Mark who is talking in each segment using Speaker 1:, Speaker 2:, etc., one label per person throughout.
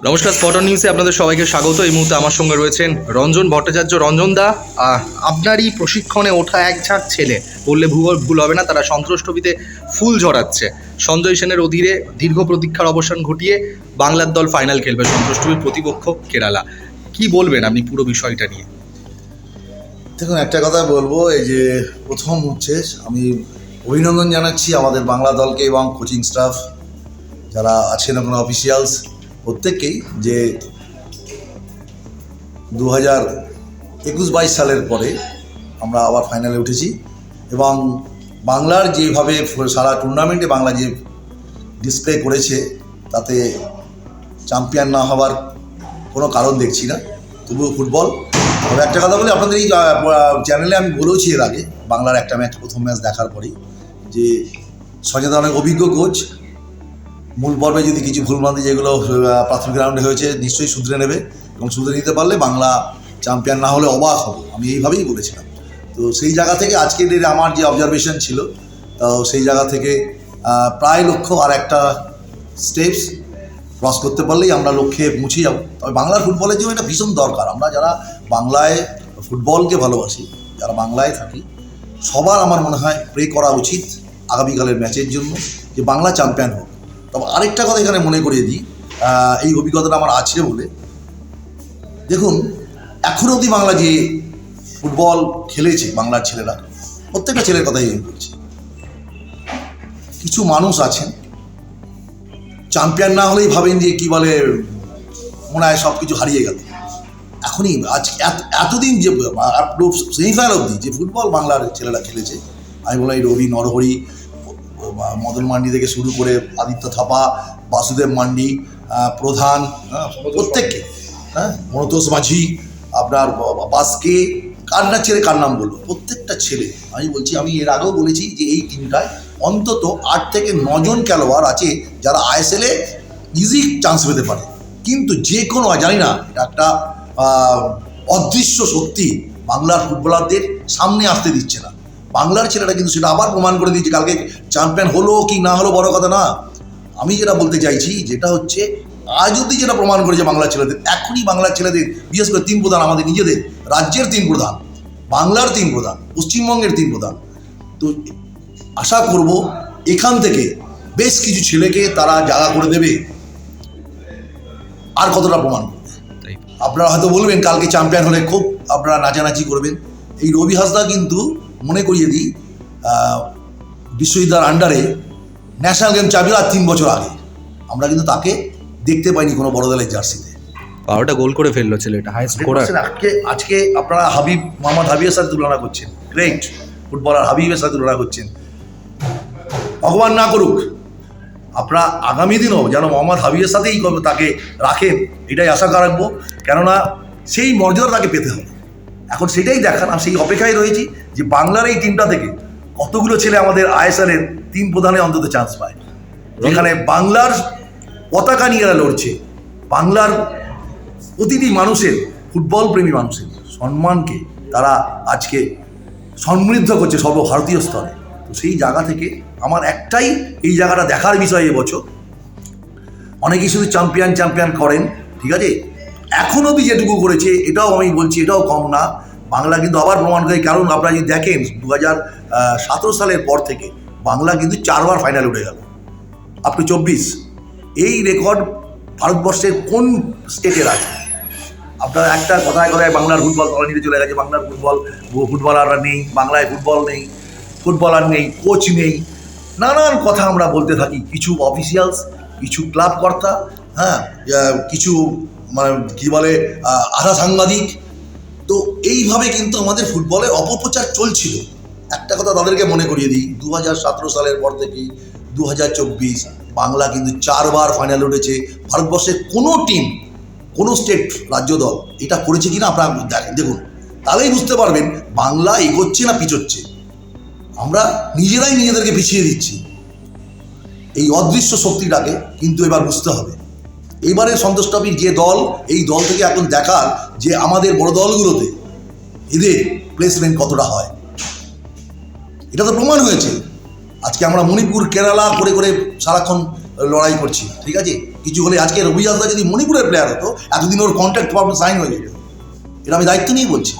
Speaker 1: নমস্কার স্পটন নিউজে আপনাদের সবাইকে স্বাগত। এই মুহূর্তে আমার সঙ্গে রয়েছেন রঞ্জন ভট্টাচার্য। রঞ্জন দা আপনারই প্রশিক্ষণে ওঠা এক ঝাঁক ছেলে। বললে ভুল ভুল হবে না, তারা সন্ত্রাস টবিতে ফুল ঝরাচ্ছে। সঞ্জয় সেনের অধীরে দীর্ঘ প্রতীক্ষার অবসান ঘটিয়ে বাংলার দল ফাইনাল খেলবে সন্ত্রাস টবির প্রতিপক্ষ কেরালা। কি বলবেন আপনি পুরো বিষয়টা নিয়ে?
Speaker 2: দেখুন, একটা কথা বলব, এই যে প্রথম হচ্ছে, আমি অভিনন্দন জানাচ্ছি আমাদের বাংলা দলকে এবং কোচিং স্টাফ যারা আছেন, ওখানে অফিসিয়ালস প্রত্যেককেই যে দু হাজার একুশ বাইশ সালের পরে আমরা আবার ফাইনালে উঠেছি এবং বাংলার যেভাবে সারা টুর্নামেন্টে বাংলা যে ডিসপ্লে করেছে, তাতে চ্যাম্পিয়ন না হওয়ার কোনো কারণ দেখছি না। তবুও ফুটবল। তবে একটা কথা বলি, আপনাদের এই চ্যানেলে আমি বলেওছি এর আগে, বাংলার একটা ম্যাচ, প্রথম ম্যাচ দেখার পরেই, যে সচেতন অভিজ্ঞ কোচ মূল পর্বে যদি কিছু ভুলভ্রান্তি যেগুলো প্রাথমিক রাউন্ডে হয়েছে, নিশ্চয়ই শুধরে নেবে এবং শুধরে নিতে পারলে বাংলা চ্যাম্পিয়ন না হলে অবাক হব। আমি এইভাবেই বলেছিলাম। তো সেই জায়গা থেকে আজকের দিনে আমার যে অবজারভেশন ছিল, তো সেই জায়গা থেকে প্রায় লক্ষ্য আর একটা স্টেপস ক্রস করতে পারলেই আমরা লক্ষ্যে পৌঁছে যাব। তবে বাংলার ফুটবলের জন্য এটা ভীষণ দরকার। আমরা যারা বাংলায় ফুটবলকে ভালোবাসি, যারা বাংলায় থাকি, সবার আমার মনে হয় প্রে করা উচিত আগামীকালের ম্যাচের জন্য যে বাংলা চ্যাম্পিয়ন হোক। তবে আরেকটা কথা এখানে মনে করিয়ে দিই এই অভিজ্ঞতাটা আমার আছে বলে। দেখুন, এখন অবধি বাংলা যে ফুটবল খেলেছে, বাংলার ছেলেরা, প্রত্যেকটা ছেলের কথাই আমি বলছি। কিছু মানুষ আছেন, চ্যাম্পিয়ন না হলেই ভাবেন যে কি বলে, মনে হয় সব কিছু হারিয়ে গেল। এখনই আজ এত- এতদিন যে সেমিফাইনাল অবধি যে ফুটবল বাংলার ছেলেরা খেলেছে, আমি বললাম এই রবি, নরহরি মদন মান্ডি থেকে শুরু করে আদিত্য থাপা বাসুদেব মান্ডি প্রধান হ্যাঁ, প্রত্যেককে হ্যাঁ মনতোষ মাঝি আপনার বাসকে কার না ছেলে কার নাম বলব? প্রত্যেকটা ছেলে। আমি বলছি আমি এর আগেও বলেছি যে এই টিমটায় অন্তত আট থেকে নজন খেলোয়াড় আছে যারা আইএসএলে ইজি চান্স পেতে পারে। কিন্তু যে কোনো জানি না একটা অদৃশ্য শক্তি বাংলার ফুটবলারদের সামনে আসতে দিচ্ছে না। বাংলার ছেলেরা কিন্তু সেটা আবার প্রমাণ করে দিয়েছে কালকে চ্যাম্পিয়ন হলো কি না হলো বড় কথা না। আমি যেটা বলতে চাইছি যেটা হচ্ছে আজ অব্দি যেটা প্রমাণ করেছে বাংলার ছেলেদের এখনই বাংলার ছেলেদের বিশেষ করে তিন প্রধান আমাদের নিজেদের রাজ্যের তিন প্রধান বাংলার তিন প্রধান পশ্চিমবঙ্গের তিন প্রধান। তো আশা করব এখান থেকে বেশ কিছু ছেলেকে তারা জায়গা করে দেবে। আর কতটা প্রমাণ? করবে আপনারা হয়তো বলবেন কালকে চ্যাম্পিয়ন হলে খুব আপনারা নাচানাচি করবেন। এই রবি হাসদা কিন্তু মনে করিয়ে দিই বিশ্ববিদ্যালয়ের আন্ডারে ন্যাশনাল গেম চ্যাম্পিয়ন আর তিন বছর আগে। আমরা কিন্তু তাকে দেখতে পাইনি কোনো বড় দলের জার্সিতে।
Speaker 1: বারোটা গোল করে ফেলল ছেলেটা হাই
Speaker 2: আজকে আজকে আপনারা হাবিব মোহাম্মদ হাবিবের সাথে তুলনা করছেন। গ্রেট ফুটবলার হাবিবের সাথে তুলনা করছেন। ভগবান না করুক আপনারা আগামী দিনও যেন মোহাম্মদ হাবিবের সাথেই তাকে রাখেন এটাই আশা রাখব। কেননা সেই মর্যাদা তাকে পেতে হবে। এখন সেটাই দেখান, আমি সেই অপেক্ষায় রয়েছি যে বাংলার এই টিমটা থেকে কতগুলো ছেলে আমাদের আইএসএলের তিন প্রধানে অন্তত চান্স পায়। যেখানে বাংলার পতাকা নিয়ে এরা লড়ছে। বাংলার প্রতিটি মানুষের ফুটবল প্রেমী মানুষের সম্মানকে তারা আজকে সমৃদ্ধ করছে সর্বভারতীয় স্তরে। তো সেই জায়গা থেকে আমার একটাই এই জায়গাটা দেখার বিষয় এবছর। অনেকেই শুধু চ্যাম্পিয়ন চ্যাম্পিয়ন করেন, ঠিক আছে? এখন অবধি যেটুকু করেছে, এটাও আমি বলছি, এটাও কম না। বাংলা কিন্তু আবার প্রমাণ করে, কারণ আপনারা যদি দেখেন দু হাজার সতেরো সালের পর থেকে বাংলা কিন্তু চারবার ফাইনাল উঠে গেল। আপ টু চব্বিশ। এই রেকর্ড ভারতবর্ষের কোন স্টেটের আছে? আপনার একটা কথায় কথায় বাংলার ফুটবল তলানিতে চলে গেছে। বাংলার ফুটবল ফুটবলাররা নেই, বাংলায় ফুটবল নেই ফুটবলার নেই কোচ নেই। নানান কথা আমরা বলতে থাকি। কিছু অফিসিয়ালস কিছু ক্লাব কর্তা হ্যাঁ কিছু মানে কী বলে আধা সাংবাদিক। তো এইভাবে কিন্তু আমাদের ফুটবলের অপপ্রচার চলছিল। একটা কথা তাদেরকে মনে করিয়ে দিই দু হাজার সতেরো সালের পর থেকে দু হাজার চব্বিশ, বাংলা কিন্তু চারবার ফাইনাল উঠেছে। ভারতবর্ষের কোনো টিম কোনো স্টেট রাজ্য দল এটা করেছে কিনা আপনারা দেখ- দেখুন। তাহলেই বুঝতে পারবেন, বাংলা এগোচ্ছে না পিছোচ্ছে। আমরা নিজেরাই নিজেদেরকে পিছিয়ে দিচ্ছি। এই অদৃশ্য শক্তিটাকে কিন্তু এবার বুঝতে হবে। এইবারে সন্তোষ ট্রফির যে দল, এই দল থেকে এখন দেখার যে আমাদের বড় দলগুলোতে এদের প্লেসমেন্ট কতটা হয়। এটা তো প্রমাণ হয়েছে। আজকে আমরা মণিপুর, কেরালা করে করে সারাক্ষণ লড়াই করছি, ঠিক আছে? কিছু হলে আজকে রবি হাসদা যদি মণিপুরের প্লেয়ার হতো, এতদিন ওর কন্ট্রাক্ট সাইন হয়ে যেত। এটা আমি দায়িত্ব নিয়ে বলছি।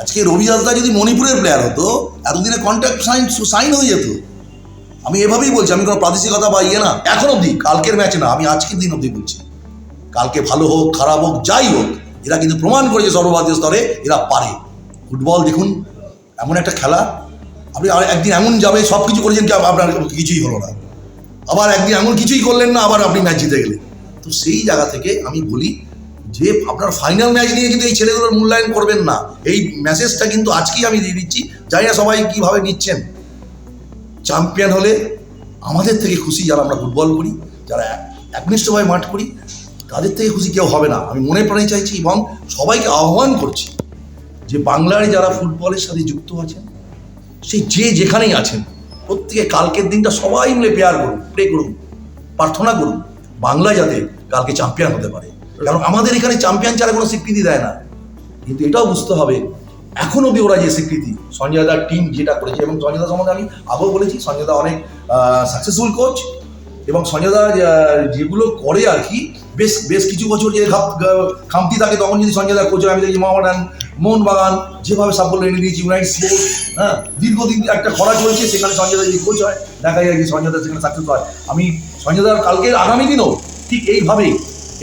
Speaker 2: আজকে রবি হাসদা যদি মণিপুরের প্লেয়ার হতো এতদিনে কন্ট্রাক্ট সাইন সাইন হয়ে যেত আমি এভাবেই বলছি, আমি কোনো প্রাদেশিকতা বা ইয়ে না। এখন অবধি, কালকের ম্যাচে না, আমি আজকের দিন অবধি বলছি। কালকে ভালো হোক, খারাপ হোক, যাই হোক, এরা কিন্তু প্রমাণ করেছে সর্বভারতীয় স্তরে, এরা পারে। ফুটবল দেখুন, এমন একটা খেলা, আপনি আর একদিন এমন যাবে সব কিছু করেছেন কি আপনার কিছুই হলো না। আবার একদিন এমন কিছুই করলেন না, আবার আপনি ম্যাচ জিতে গেলেন। তো সেই জায়গা থেকে আমি বলি, যে আপনার ফাইনাল ম্যাচ নিয়ে কিন্তু এই ছেলেগুলোর মূল্যায়ন করবেন না। এই মেসেজটা কিন্তু আজকেই আমি দিয়ে দিচ্ছি, জানি না সবাই কীভাবে নিচ্ছেন। চ্যাম্পিয়ন হলে আমাদের থেকে খুশি যারা আমরা ফুটবল করি, যারা এক- একনিষ্ঠভাবে মাঠ করি, তাদের থেকে খুশি কেউ হবে না। আমি মনে প্রাণে চাইছি এবং সবাইকে আহ্বান করছি যে বাংলার যারা ফুটবলের সাথে যুক্ত আছেন, সেই যে যেখানেই আছেন, প্রত্যেকে কালকের দিনটা সবাই মিলে পেয়ার করুন প্রে করুন, প্রার্থনা করুন, বাংলা যাতে কালকে চ্যাম্পিয়ন হতে পারে। কারণ আমাদের এখানে চ্যাম্পিয়ন ছাড়া কোনো স্বীকৃতি দেয় না। কিন্তু এটাও বুঝতে হবে এখন অব্দি ওরা যে স্বীকৃতি সঞ্জয় দার টিম যেটা করেছে, এবং সঞ্জয় দা সম্বন্ধে আমি আগেও বলেছি সঞ্জয় দা অনেক সাকসেসফুল কোচ এবং সঞ্জয় দা যেগুলো করে আর কি, বেশ বেশ কিছু বছর যে খামতি থাকে, তখন যদি সঞ্জয় দা কোচ আমি দেখি মোহামেডান, মোহনবাগান, যেভাবে সাফল্য এনে দিয়েছি ইউনাইটেড স্পোর্টস হ্যাঁ দীর্ঘদিন একটা খরা চলছে, সেখানে সঞ্জয় দা যদি কোচ হয়, দেখা যায় যে সঞ্জয় দা সেখানে সাকসেস হয়। আমি সঞ্জয় দার কালকে, আগামী দিনও ঠিক এইভাবেই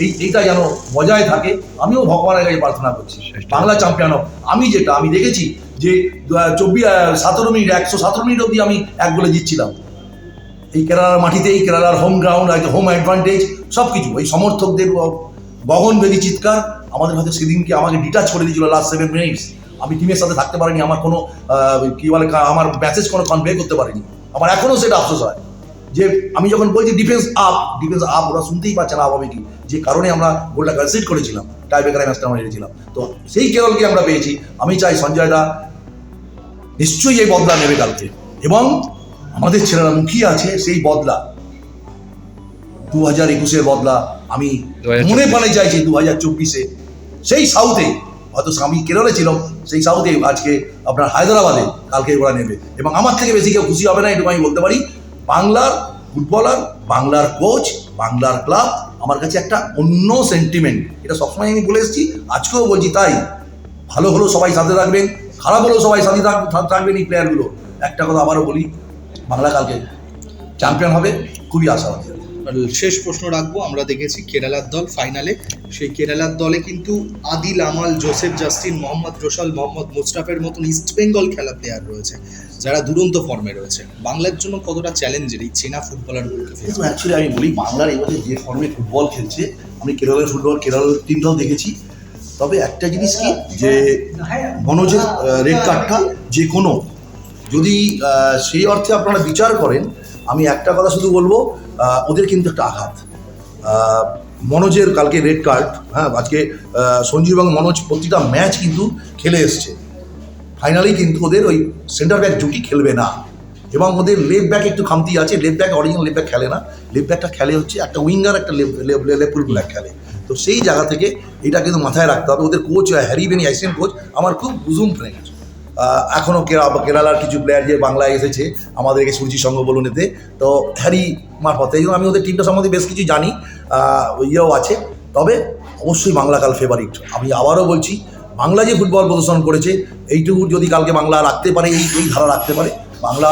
Speaker 2: এই এইটা যেন বজায় থাকে আমিও ভগবানের কাছে প্রার্থনা করছি। বাংলা চ্যাম্পিয়ন। আমি যেটা আমি দেখেছি যে চব্বিশ সতেরো মিনিট একশো সতেরো মিনিট অবধি আমি এক গোলে জিতছিলাম। এই কেরালার মাটিতে এই কেরালার হোম গ্রাউন্ড আছে হোম অ্যাডভান্টেজ সব কিছু ওই সমর্থকদের গগন বেদি চিৎকার আমাদের হয়তো সেদিনকে আমাকে ডিটাচ করে দিয়েছিল লাস্ট সেভেন মিনিটস আমি টিমের সাথে থাকতে পারিনি আমার কোনো কি বলে আমার মেসেজ কোনো কনভে করতে পারিনি। আমার এখনও সেটা আফসোস হয়। যে আমি যখন বলছি ডিফেন্স আপ ডিফেন্স আপ ওরা শুনতেই পাচ্ছে না আপ হবে কি? যে কারণে আমরা গোলটা কনসিড করেছিলাম টাই বেকারে ম্যাচটা আমরা হেরেছিলাম। তো সেই কেরলকে আমরা পেয়েছি। আমি চাই সঞ্জয় দা নিশ্চয়ই এই বদলা নেবে কালকে। এবং আমাদের ছেলেরা মুখিয়ে আছে সেই বদলা। দু হাজার একুশের বদলা আমি মনে প্রাণে চাইছি দু হাজার চব্বিশে। সেই সাউথে হয়তো আমি কেরলে ছিলাম সেই সাউথে আজকে আপনার হায়দ্রাবাদে কালকে ওরা নেবে। এবং আমার থেকে বেশি কেউ খুশি হবে না এটুকু আমি বলতে পারি। বাংলার ফুটবলার, বাংলার কোচ বাংলার ক্লাব আমার কাছে একটা অন্য সেন্টিমেন্ট এটা সবসময় আমি বলে এসেছি, আজকেও বলছি তাই। ভালো হলেও সবাই সাথে থাকবেন, খারাপ হলেও সবাই সাথে থাক- থাক- থাকবেন এই প্লেয়ারগুলো একটা কথা আবারও বলি, বাংলা কালকে চ্যাম্পিয়ন হবে, খুবই আশাবাদী।
Speaker 1: শেষ প্রশ্ন রাখব, আমরা দেখেছি কেরালার দল ফাইনালে সেই কেরালার দলে কিন্তু আদিল, আমাল, জোসেফ, জাস্টিন, মোহাম্মদ, রোশাল, মোহাম্মদ মুস্তাফের মতন ইস্ট বেঙ্গল খেলা প্লেয়ার রয়েছে। যারা দুরন্ত ফর্মে রয়েছে। বাংলার জন্য কতটা চ্যালেঞ্জের এই চেনা ফুটবলারগুলোকে
Speaker 2: অ্যাকচুয়ালি আমি বলি, বাংলার এবারে যে ফর্মে ফুটবল খেলছে, আমি কেরলের ফুটবল কেরলের টিমটাও দেখেছি। তবে একটা জিনিস কি, যে মনোজের রেড কার্ডটা যে কোনো, যদি সেই অর্থে আপনারা বিচার করেন, আমি একটা কথা শুধু বলব ওদের কিন্তু একটা আঘাত। মনোজের কালকে রেড কার্ড হ্যাঁ আজকে সঞ্জীব এবং মনোজ প্রতিটা ম্যাচ কিন্তু খেলে এসছে। ফাইনালি কিন্তু ওদের ওই সেন্টার ব্যাক জুটি খেলবে না। এবং ওদের লেফট ব্যাক একটু খামতি আছে। Left back original left back খেলে না। লেফট ব্যাকটা খেলে হচ্ছে একটা উইঙ্গার একটা লেফট ব্যাক খেলে। তো সেই জায়গা থেকে এটা কিন্তু মাথায় রাখতে হবে। ওদের কোচ হ্যারি বেনি আইসিয়ান কোচ আমার খুব বুজুম ফ্রেন্ড এখনও কেরালার কিছু প্লেয়ার যে বাংলায় এসেছে, আমাদেরকে সূর্যি সঙ্গ বলুন এতে। তো হ্যারি মারফতে। এই আমি ওদের টিমটা সম্বন্ধে বেশ কিছু জানি। ইয়েও আছে। তবে অবশ্যই বাংলা কাল ফেভারিট আমি আবারও বলছি বাংলা যে ফুটবল প্রদর্শন করেছে, এইটুকু যদি কালকে বাংলা রাখতে পারে, এই এই ধারা রাখতে পারে, বাংলা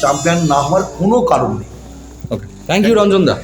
Speaker 2: চ্যাম্পিয়ন না হওয়ার কোনো কারণ নেই।
Speaker 1: Okay thank you Ranjan da.